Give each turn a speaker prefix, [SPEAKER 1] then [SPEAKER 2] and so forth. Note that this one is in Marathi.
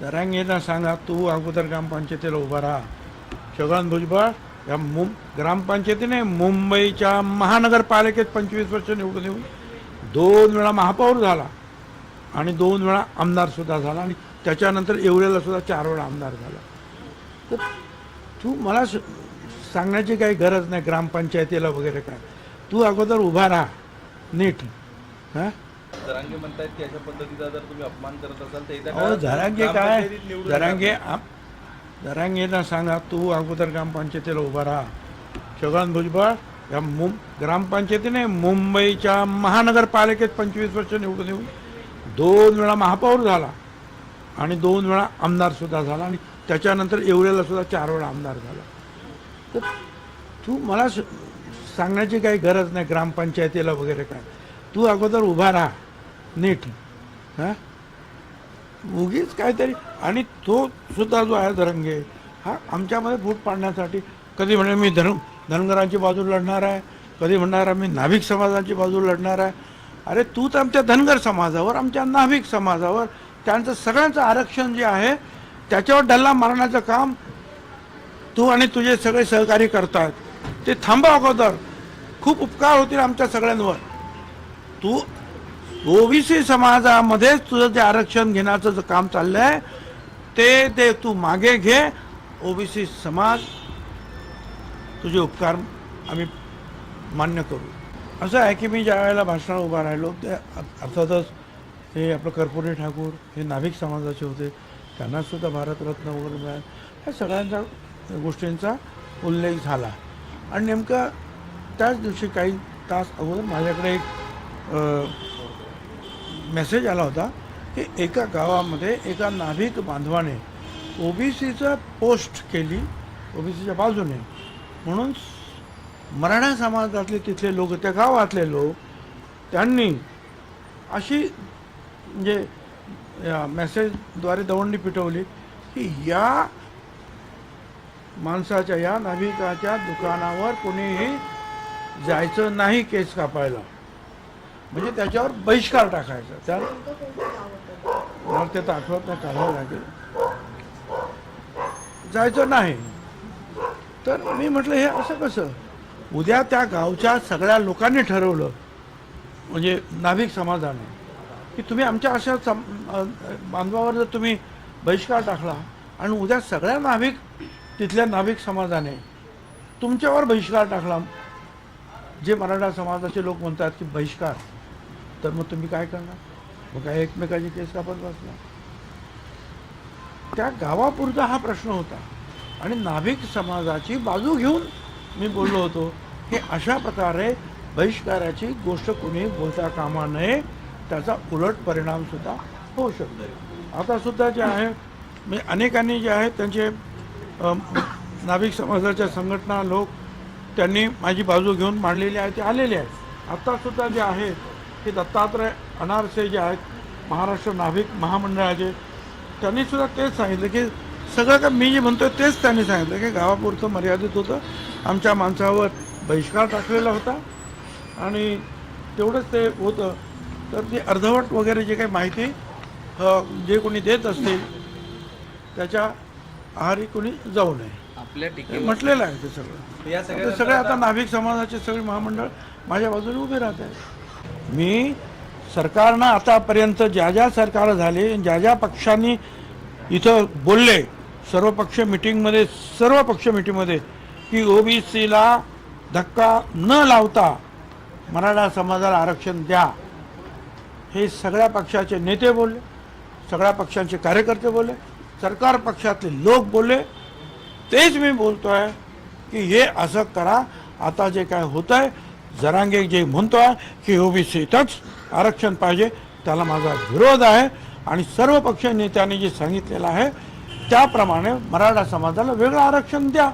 [SPEAKER 1] जरांगेंना सांगा तू अगोदर ग्रामपंचायतीला उभा राहा. छगन भुजबळ या मुं ग्रामपंचायतीने मुंबईच्या महानगरपालिकेत पंचवीस वर्ष निवडून येऊन दोन वेळा महापौर झाला आणि दोन वेळा आमदारसुद्धा झाला आणि त्याच्यानंतर एवढ्याला सुद्धा चार वेळा आमदार झाला. तर तू मला स- सांगण्याची काही गरज नाही ग्रामपंचायतीला वगैरे काय. तू अगोदर उभा राहा. नीट. हां?
[SPEAKER 2] जरांगे म्हणतायत की अशा पद्धतीचा जर तुम्ही अपमान करत असाल तर येत्या
[SPEAKER 1] जरांगे काय? जरांगे जरांगेंना सांगा तू अगोदर ग्रामपंचायतीला उभा राहा. छगन भुजबळ या मुं ग्रामपंचायतीने मुंबईच्या महानगरपालिकेत पंचवीस वर्ष निवडून येऊन दोन वेळा महापौर झाला आणि दोन वेळा आमदार सुद्धा झाला आणि त्याच्यानंतर एवढ्याला सुद्धा चार वेळा आमदार झाला. तर तू मला सांगण्याची काही गरज नाही ग्रामपंचायतीला वगैरे काय. तू अगोदर उभा राहा. नीट. हां? उगीच काहीतरी. आणि तो सुद्धा जो आहे धरंगे हा आमच्यामध्ये फूट पाडण्यासाठी. कधी म्हणे मी धन धनगरांची बाजू लढणार आहे कधी म्हणणार मी नाभिक समाजाची बाजू लढणार आहे. अरे तू तर आमच्या धनगर समाजावर आमच्या नाभिक समाजावर त्यांचं सगळ्यांचं आरक्षण जे आहे त्याच्यावर डल्ला मारण्याचं काम तू आणि तुझे सगळे सहकारी करतात. ते थांबा अगोदर. खूप उपकार होतील आमच्या सगळ्यांवर. तू ओबीसी समाजामध्येच तुझं जे आरक्षण घेण्याचं जे काम चाललं आहे ते ते तू मागे घे. ओबीसी समाज तुझे उपकार आम्ही मान्य करू. असं आहे की मी ज्या वेळेला भाषणाला उभा राहिलो ते अर्थातच हे आपलं कर्पुरी ठाकूर हे नाभिक समाजाचे होते त्यांनासुद्धा भारतरत्न वगैरे मिळालं. ह्या सगळ्यांचा गोष्टींचा उल्लेख झाला. आणि नेमका त्याच दिवशी काही तास अगोदर माझ्याकडे एक मेसेज आला होता की एका गावामध्ये एका नाभिक बांधवाने ओबीसीचं पोस्ट केली ओबीसीच्या बाजूने. म्हणून मराठा समाजातले तिथले लोक त्या गावातले लोक त्यांनी अशी म्हणजे या मेसेजद्वारे दवंडी पिटवली की या माणसाच्या या नाभिकाच्या दुकानावर कोणीही जायचं नाही केस कापायला. म्हणजे त्याच्यावर बहिष्कार टाकायचा. त्या मला ते तर आठवत नाही काढावं लागेल. जायचं नाही. तर मी म्हटलं हे असं कसं? उद्या त्या गावच्या सगळ्या लोकांनी ठरवलं म्हणजे नाभिक समाजाने की तुम्ही आमच्या अशा सम बांधवावर जर तुम्ही बहिष्कार टाकला आणि उद्या सगळ्या नाभिक तिथल्या नाभिक समाजाने तुमच्यावर बहिष्कार टाकला. जे मराठा समाजाचे लोक म्हणतात की बहिष्कार. तर मग तुम्ही काय करणार? मग काय एकमेकाची केस कापत बसणार? त्या गावापुरता हा प्रश्न होता. आणि नाभिक समाजाची बाजू घेऊन मी बोललो होतो की अशा प्रकारे बहिष्काराची गोष्ट कोणी बोलता कामा नये त्याचा उलट परिणाम सुद्धा होऊ शकतो. आता सुद्धा जे आहे मी अनेकांनी जे आहे त्यांचे नाभिक समाजाच्या संघटना लोक त्यांनी माझी बाजू घेऊन मांडलेली आहे ते आलेले आहेत. आता सुद्धा जे आहे ते दत्तात्रय अनारसे जे आहेत महाराष्ट्र नाभिक महामंडळाचे त्यांनी सुद्धा तेच सांगितलं की सगळं का मी जे म्हणतोय तेच त्यांनी सांगितलं की गावापुरतं मर्यादित होतं. आमच्या माणसावर बहिष्कार टाकलेला होता आणि तेवढंच ते होतं. तर ते अर्धवट वगैरे जे काही माहिती जे कोणी देत असतील त्याच्या आहारी कोणी जाऊ नये.
[SPEAKER 2] आपल्या टीके
[SPEAKER 1] म्हटलेलं आहे ते सगळं. सगळे आता नाभिक समाजाचे सगळे महामंडळ माझ्या बाजूने उभे राहत आहेत. मी सरकारनं आतापर्यंत ज्या ज्या सरकार झाले ज्या ज्या पक्षांनी इथं बोलले सर्व पक्ष मिटिंगमध्ये सर्व पक्ष मिटिंगमध्ये की ओबीसीला धक्का न लावता मराठा समाजाला आरक्षण द्या. हे सगळ्या पक्षाचे नेते बोलले सगळ्या पक्षांचे कार्यकर्ते बोलले सरकार पक्षातले लोक बोलले. तेच मी बोलतो आहे की हे असं करा. आता जे काय होतं आहे जरांगे जे म्हणतो आहे की ओबीसीतच आरक्षण पाहिजे त्याला माझा विरोध आहे. आणि सर्व पक्ष नेत्यांनी जे सांगितलेलं आहे त्याप्रमाणे मराठा समाजाला वेगळं आरक्षण द्या.